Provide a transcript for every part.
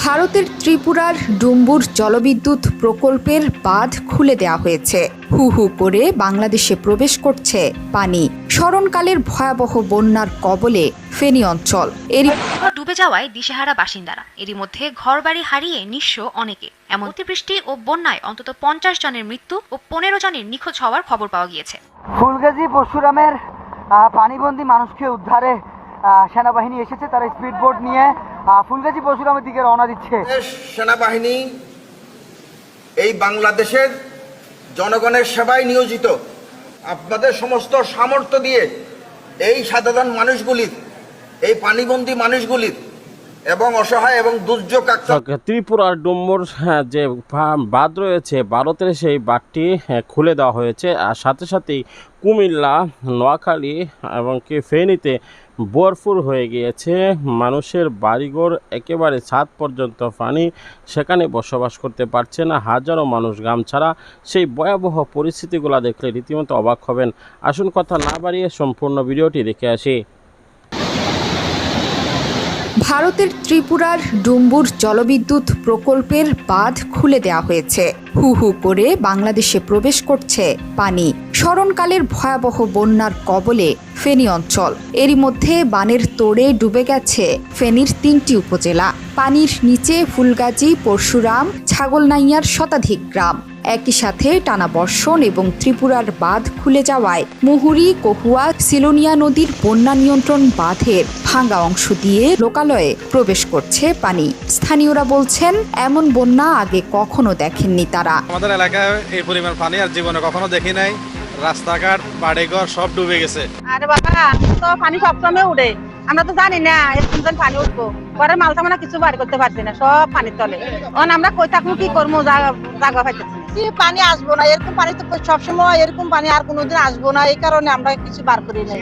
ভারতের ত্রিপুরার ডুম্বুর জলবিদ্যুৎ প্রকল্পের বাঁধ খুলে দেওয়া হয়েছে। হু হু করে বাংলাদেশে প্রবেশ করছে পানি। স্মরণকালের ভয়াবহ বন্যার কবলে ফেনী অঞ্চল। এরই ঘর ডুবে যাওয়ায় দিশেহারা বাসিন্দারা। এরই মধ্যে ঘরবাড়ি হারিয়ে নিঃস্ব অনেকে। এমন অতিবৃষ্টি ও বন্যায় অন্তত পঞ্চাশ জনের মৃত্যু ও পনেরো জনের নিখোঁজ হওয়ার খবর পাওয়া গিয়েছে। ফুলগাজী পরশুরামের পানিবন্দী মানুষকে উদ্ধারে সেনাবাহিনী এসেছে। তারা স্পিড বোট নিয়ে ফুলগাজী পরশুরামের দিকে রওনা দিচ্ছে। সেনাবাহিনী এই বাংলাদেশের জনগণের সেবায় নিয়োজিত। আপনাদের সমস্ত সামর্থ্য দিয়ে এই সাধারণ মানুষগুলির এই পানিবন্দী মানুষগুলির এবং অসহায় এবং দুর্যোগ ত্রিপুরার ডুম্বর হ্যাঁ, যে বাঁধ রয়েছে ভারতের সেই বাঁধটি হ্যাঁ, খুলে দেওয়া হয়েছে। আর সাথে সাথেই কুমিল্লা নোয়াখালী এবং কি ফেনীতে ভরপুর হয়ে গিয়েছে। মানুষের বাড়িঘর একেবারে ছাদ পর্যন্ত পানি, সেখানে বসবাস করতে পারছে না। হাজারো মানুষ গ্রাম ছাড়া সেই ভয়াবহ পরিস্থিতিগুলো দেখলে রীতিমতো অবাক হবেন। আসুন কথা না বাড়িয়ে সম্পূর্ণ ভিডিওটি দেখে আসি। ভারতের ত্রিপুরার ডুম্বুর জলবিদ্যুৎ প্রকল্পের বাঁধ খুলে দেওয়া হয়েছে। হু হু করে বাংলাদেশে প্রবেশ করছে পানি। স্মরণকালের ভয়াবহ বন্যার কবলে ফেনী অঞ্চল। এরই মধ্যে বানের তোড়ে ডুবে গেছে ফেনীর তিনটি উপজেলা। পানির নিচে ফুলগাজী, পরশুরাম, ছাগলনাইয়ার শতাধিক গ্রাম। একই সাথে টানা বর্ষণ এবং ত্রিপুরার বাঁধ খুলে যাওয়ায় মুহুরি কহুয়া সিলোনিয়া নদীর বন্যা নিয়ন্ত্রণ বাঁধের ভাঙ্গা অংশ দিয়ে লোকালয়ে প্রবেশ করছে পানি। স্থানীয়রা বলছেন এমন বন্যা আগে কখনো দেখেননি তারা। আমাদের এলাকায় এই পরিমাণ পানি আর জীবনে কখনো দেখি নাই। রাস্তাঘাট বাড়িঘর সব ডুবে গেছে। আরে বাবা তো পানি সবসময় উঠে আমরা তো জানি না এরকম পানি উঠবো। পরে মাল সামানা কিছু বাড়ি করতে পারছি না সব পানির তলে। অন আমরা কই থাকব কি করব পাইতেছি কি পানি আসব না? এরকম পানি তো সবসময় এরকম পানি আর কোনোদিন আসব না এই কারণে আমরা কিছু বার করি নাই।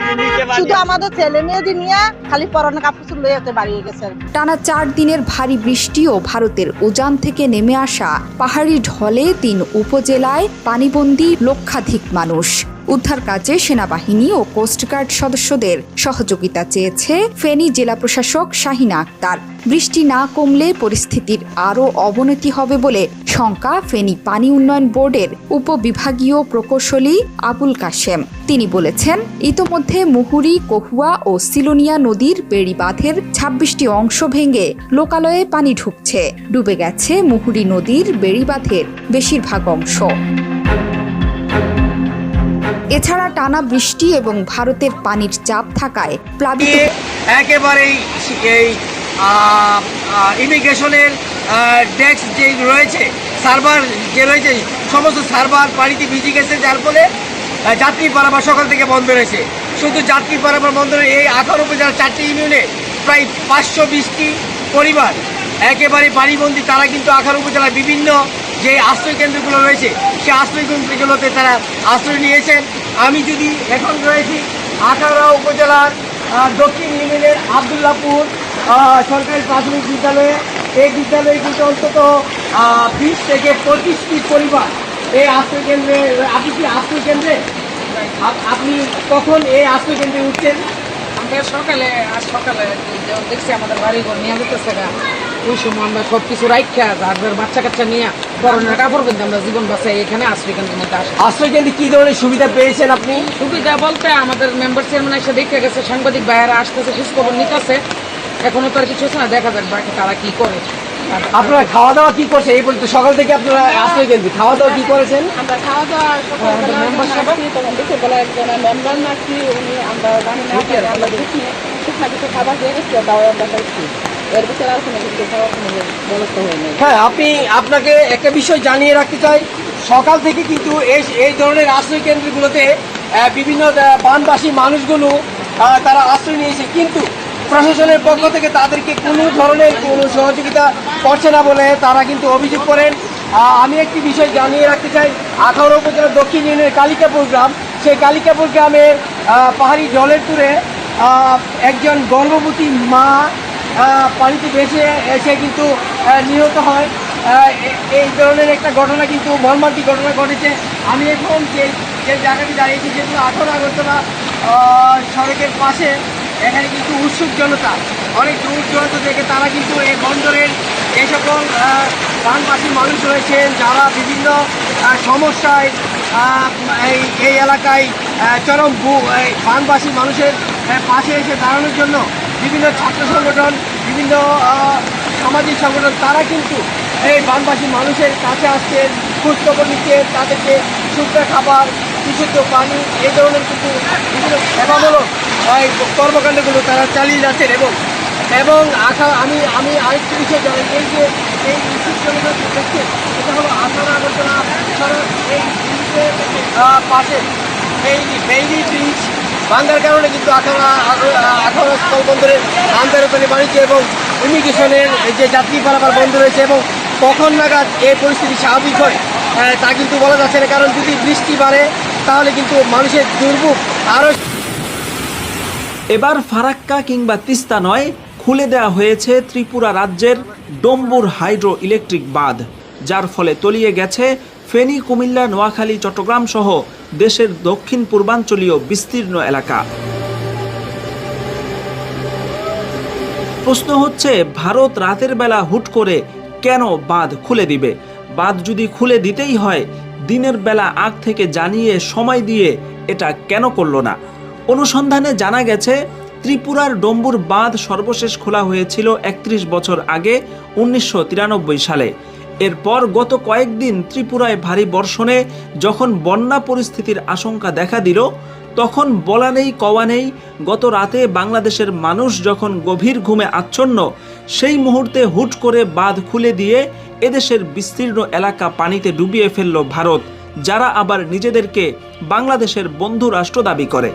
শুধু আমাদের ছেলে মেয়েদের নিয়ে খালি পরনে কাপড় লয়ে যেতে বাড়িয়ে গেছে টানা চার দিনের ভারী বৃষ্টি ও ভারতের উজান থেকে নেমে আসা। পাহাড়ি ঢলে তিন উপজেলায় পানিবন্দী লক্ষাধিক মানুষ। উদ্ধার কাজে সেনাবাহিনী ও কোস্টগার্ড সদস্যদের সহযোগিতা চেয়েছে ফেনী জেলা প্রশাসক শাহিনা আক্তার। বৃষ্টি না কমলে পরিস্থিতির আরও অবনতি হবে বলে শঙ্কা ফেনী পানি উন্নয়ন বোর্ডের উপবিভাগীয় প্রকৌশলী আবুল কাশেম। তিনি বলেছেন, ইতোমধ্যে মুহুরী, কহুয়া ও সিলোনিয়া নদীর বেড়িবাঁধের ছাব্বিশটি অংশ ভেঙে লোকালয়ে পানি ঢুকছে। ডুবে গেছে মুহুরী নদীর বেড়িবাঁধের বেশিরভাগ অংশ। এছাড়া টানা বৃষ্টি এবং ভারতের পানির চাপ থাকায় প্লাবিত একেবারেই এই ইমিগ্রেশনের ডেস্ক যে রয়েছে, সার্ভার যে রয়েছে, সমস্ত সার্ভার পানিতে ভিজে গেছে, যার ফলে যাত্রী পারাবার সকাল থেকে বন্ধ রয়েছে। শুধু যাত্রী পারাবার বন্ধ রয়ে এই আঠারো উপজেলার চারটি ইউনিয়নে প্রায় পাঁচশো বিশটি পরিবার একেবারে পানিবন্দী, তারা কিন্তু আখার উপজেলার বিভিন্ন যে আশ্রয় কেন্দ্রগুলো রয়েছে সেই আশ্রয় কেন্দ্রগুলোতে তারা আশ্রয় নিয়েছেন। আমি যদি এখন রয়েছি আখাউড়া উপজেলার দক্ষিণ ইউনিয়নের আবদুল্লাপুর সরকারি প্রাথমিক বিদ্যালয়ে। এই বিদ্যালয়ে কিন্তু অন্তত বিশ থেকে পঁচিশটি পরিবার এই আশ্রয় কেন্দ্রে আপনি কি আশ্রয় কেন্দ্রে আপ- আপনি কখন এই আশ্রয় কেন্দ্রে উঠছেন? আমরা সকালে, আজ সকালে, দেখছি আমাদের বাড়ি ঘর নিয়ে যেতেছে ওই সময় আমরা সব কিছু রাখা যার বাচ্চা কাচ্চা নিয়ে পরনের কাপড় কিন্তু আমরা জীবন বাঁচাই এখানে আশ্রয় কেন্দ্রের মধ্যে আসি। আশ্রয় কেন্দ্রে কি ধরনের সুবিধা পেয়েছেন আপনি? সুবিধা বলতে আমাদের মেম্বার চেয়ারম্যান এসে দেখে গেছে সাংবাদিক ভাইয়েরা আসতেছে খোঁজ খবর নিতেছে। এখনও তো আর কিছু হচ্ছে না দেখা যাক বাকি তারা কি করে। আপনারা খাওয়া দাওয়া কি করছেন? এই পর্যন্ত সকাল থেকে আপনারা আশ্রয় কেন্দ্রে খাওয়া দাওয়া কি করেছেন? আমরা খাওয়া দাওয়া মেম্বার একজন মেম্বার নাকি উনি আমরা জানি না আমরা দেখি কিছু খাবার দিয়ে গেছি দাওয়া আমরা খাইছি হ্যাঁ আপনি, আপনাকে একটা বিষয় জানিয়ে রাখতে চাই। সকাল থেকে কিন্তু এই এই ধরনের আশ্রয় কেন্দ্রগুলোতে বিভিন্ন বানবাসী মানুষগুলো তারা আশ্রয় নিয়েছে। কিন্তু প্রশাসনের পক্ষ থেকে তাদেরকে কোনো ধরনের কোনো সহযোগিতা করছে না বলে তারা কিন্তু অভিযোগ করেন। আমি একটি বিষয় জানিয়ে রাখতে চাই। আঠারো উপজেলার দক্ষিণ ইউনিয়নের কালিকাপুর গ্রাম, সেই কালিকাপুর গ্রামের পাহাড়ি জলের তুরে একজন গর্ভবতী মা পানিতে ভেসে এসে কিন্তু নিহত হয়। এই ধরনের একটা ঘটনা কিন্তু মর্মান্তিক ঘটনা ঘটেছে। আমি এখন যে যে জায়গাটি দাঁড়িয়েছি যেহেতু আঠারো আগরতলা সড়কের পাশে। এখানে কিন্তু উৎসুক জনতা, অনেক দূর দূরান্ত থেকে তারা কিন্তু এই বন্দরের যে সকল বানবাসী মানুষ রয়েছেন যারা বিভিন্ন সমস্যায় এই এই এলাকায় চরম এই বানবাসী মানুষের পাশে এসে দাঁড়ানোর জন্য বিভিন্ন ছাত্র সংগঠন, বিভিন্ন সামাজিক সংগঠন, তারা কিন্তু এই বানবাসী মানুষের কাছে খোঁজখবর নিচ্ছেন তাদেরকে শুদ্ধ খাবার, বিশুদ্ধ পানি, এই ধরনের কিন্তু বিভিন্ন সেবামূলক এই কর্মকাণ্ডগুলো তারা চালিয়ে যাচ্ছেন এবং এবং আশা, আমি আমি আরেকটি বিষয় জানাই, এই যে, এই ইস্যুগুলো দেখছেন, এটা হলো আলোচনা সড়ক, এই পাশে বেইলি বেইলি ব্রিজ ভাঙ্গার কারণে কিন্তু আখাড়া আখাড়া স্থলবন্দরের আন্তর্জাতিক বাণিজ্য এবং ইমিগ্রেশনের যে যাত্রী পারাপার বন্ধ রয়েছে এবং কখন নাগাদ এই পরিস্থিতি স্বাভাবিক হয় আহ, তা কিন্তু বলা যাচ্ছে না। কারণ যদি বৃষ্টি বাড়ে তাহলে কিন্তু মানুষের দুর্ভোগ আরও এবার ফারাক্কা কিংবা তিস্তা নয় খুলে দেওয়া হয়েছে ত্রিপুরা রাজ্যের ডম্বুর হাইড্রো ইলেকট্রিক বাঁধ যার ফলে তলিয়ে গেছে ফেনী কুমিল্লা নোয়াখালী চট্টগ্রাম সহ দেশের দক্ষিণ পূর্বাঞ্চলীয় বিস্তীর্ণ এলাকা। প্রশ্ন হচ্ছে, ভারত রাতের বেলা হুট করে কেন বাঁধ খুলে দিবে? বাঁধ যদি খুলে দিতেই হয়, দিনের বেলা আগ থেকে জানিয়ে সময় দিয়ে এটা কেন করল না? অনুসন্ধানে জানা গেছে, ত্রিপুরার ডম্বুর বাঁধ সর্বশেষ খোলা হয়েছিল একত্রিশ বছর আগে, উনিশশো তিরানব্বই সালে। এরপর গত কয়েকদিন ত্রিপুরায় ভারী বর্ষণে যখন বন্যা পরিস্থিতির আশঙ্কা দেখা দিল, তখন বলা নেই, কওয়া নেই। গত রাতে বাংলাদেশের মানুষ যখন গভীর ঘুমে আচ্ছন্ন, সেই মুহূর্তে হুট করে বাঁধ খুলে দিয়ে এদেশের বিস্তীর্ণ এলাকা পানিতে ডুবিয়ে ফেলল ভারত, যারা আবার নিজেদেরকে বাংলাদেশের বন্ধু রাষ্ট্র দাবি করে।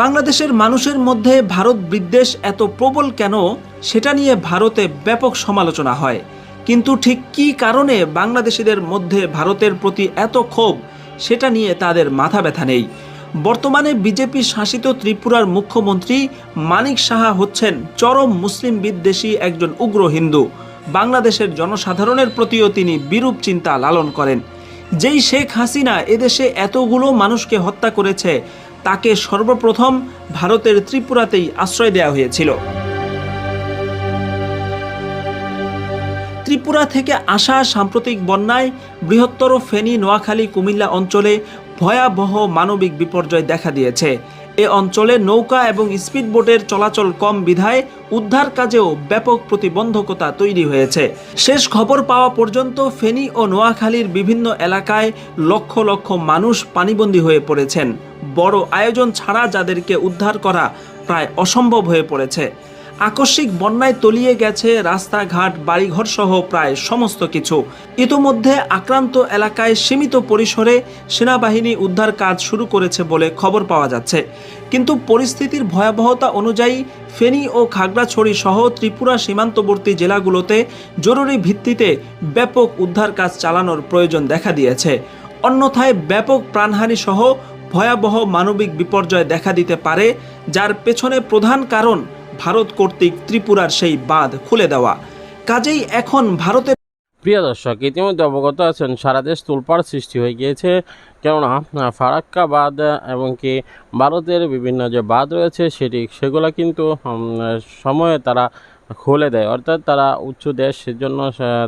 বাংলাদেশের মানুষের মধ্যে ভারত বিদ্বেষ এত প্রবল কেন? সেটা নিয়ে ভারতে ব্যাপক সমালোচনা হয়। কিন্তু ঠিক কী কারণে বাংলাদেশিদের মধ্যে ভারতের প্রতি এত ক্ষোভ? সেটা নিয়ে তাদের মাথা ব্যথা নেই। বর্তমানে বিজেপি শাসিত ত্রিপুরার মুখ্যমন্ত্রী মানিক সাহা হচ্ছেন চরম মুসলিম বিদ্বেষী একজন উগ্র হিন্দু। বাংলাদেশের জনসাধারণের প্রতিও তিনি বিরূপ চিন্তা লালন করেন। যেই শেখ হাসিনা এদেশে এতগুলো মানুষকে হত্যা করেছে তাকে সর্বপ্রথম ভারতের ত্রিপুরাতেই আশ্রয় দেওয়া হয়েছিল। ত্রিপুরা থেকে আসা সাম্প্রতিক বন্যায় বৃহত্তর ফেনী, নোয়াখালী, কুমিল্লা অঞ্চলে ভয়াবহ মানবিক বিপর্যয় দেখা দিয়েছে। এ অঞ্চলে নৌকা এবং স্পিডবোটের চলাচল কম বিধায় উদ্ধার কাজেও ব্যাপক প্রতিবন্ধকতা তৈরি হয়েছে। শেষ খবর পাওয়া পর্যন্ত ফেনী ও নোয়াখালীর বিভিন্ন এলাকায় লক্ষ লক্ষ মানুষ পানিবন্দী হয়ে পড়েছেন। বড় আয়োজন ছাড়া যাদেরকে উদ্ধার করা প্রায় অসম্ভব হয়ে পড়েছে। আকস্মিক বন্যায় তলিয়ে গেছে রাস্তাঘাট বাড়িঘর সহ প্রায় সমস্ত কিছু। ইতোমধ্যে আক্রান্ত এলাকায় সীমিত পরিসরে সেনাবাহিনী উদ্ধার কাজ শুরু করেছে বলে খবর পাওয়া যাচ্ছে। কিন্তু পরিস্থিতির ভয়াবহতা অনুযায়ী ফেনী ও খাগড়াছড়ি সহ ত্রিপুরা সীমান্তবর্তী জেলাগুলোতে জরুরি ভিত্তিতে ব্যাপক উদ্ধার কাজ চালানোর প্রয়োজন দেখা দিয়েছে। অন্যথায় ব্যাপক প্রাণহানি সহ ভয়াবহ মানবিক বিপর্যয় দেখা দিতে পারে, যার পেছনে প্রধান কারণ ভারত কর্তৃক ত্রিপুরার সেই বাঁধ খুলে দেওয়া। কাজেই এখন ভারতের প্রিয় দর্শক, ইতিমধ্যে অবগত আছেন, সারা দেশ তুলপাড় সৃষ্টি হয়ে গিয়েছে। কেননা ফারাক্কা বাঁধ এবং কি ভারতের বিভিন্ন যে বাঁধ রয়েছে, সেটি, সেগুলো কিন্তু সময়ে তারা খুলে দেয়। অর্থাৎ তারা উচ্চ দেশ, সেজন্য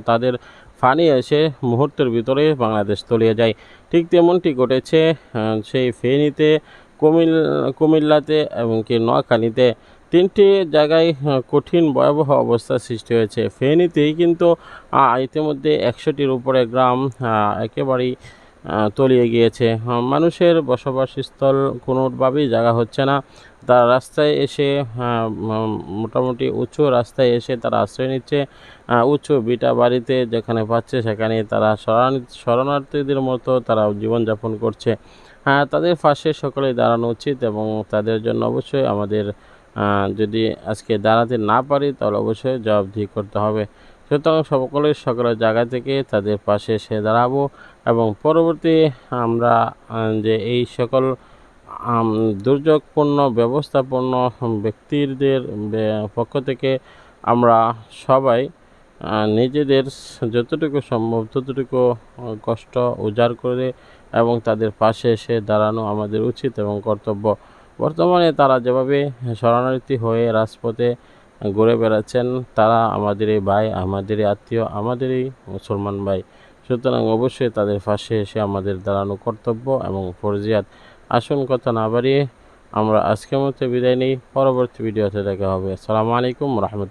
তাদের ফানি এসে মুহূর্তের ভিতরে বাংলাদেশ তলিয়ে যায়। ঠিক তেমনটি ঘটেছে সেই ফেনীতে, কুমিল, কুমিল্লাতে এবং কি নোয়াখালীতে। তিনটি জায়গায় কঠিন ভয়াবহ অবস্থা সৃষ্টি হয়েছে। ফেনীতেই কিন্তু ইতিমধ্যে একশোটির উপরে গ্রাম একেবারেই তলিয়ে গিয়েছে। মানুষের বসবাসস্থল কোনোভাবেই জায়গা হচ্ছে না। তারা রাস্তায় এসে মোটামুটি উঁচু রাস্তায় এসে তারা আশ্রয় নিচ্ছে। আহ, উঁচু বিটা বাড়িতে যেখানে পাচ্ছে সেখানে তারা শরণার্থী শরণার্থীদের মতো তারা জীবনযাপন করছে। তাদের পাশে সকলেই দাঁড়ানো উচিত এবং তাদের জন্য অবশ্যই আমাদের যদি আজকে দাঁড়াতে না পারি তাহলে অবশ্যই জবাবদিহি করতে হবে। সুতরাং সকলের সকলের জায়গা থেকে তাদের পাশে এসে দাঁড়াবো এবং পরবর্তী আমরা যে এই সকল দুর্যোগপূর্ণ ব্যবস্থাপন্ন ব্যক্তিদের পক্ষ থেকে আমরা সবাই নিজেদের যতটুকু সম্ভব, ততটুকু কষ্ট উজাড় করে এবং তাদের পাশে এসে দাঁড়ানো আমাদের উচিত এবং কর্তব্য। বর্তমানে তারা যেভাবে শরণার্থী হয়ে রাজপথে ঘুরে বেড়াচ্ছেন, তারা আমাদের এই ভাই আমাদের এই আত্মীয়, আমাদেরই মুসলমান ভাই। সুতরাং অবশ্যই তাদের পাশে এসে আমাদের দাঁড়ানো কর্তব্য এবং ফরজিয়াত। আসুন কথা না বাড়িয়ে আমরা আজকের মতো বিদায় নিই, পরবর্তী ভিডিওতে দেখা হবে। আসসালামু আলাইকুম রহমতুল্লাহ।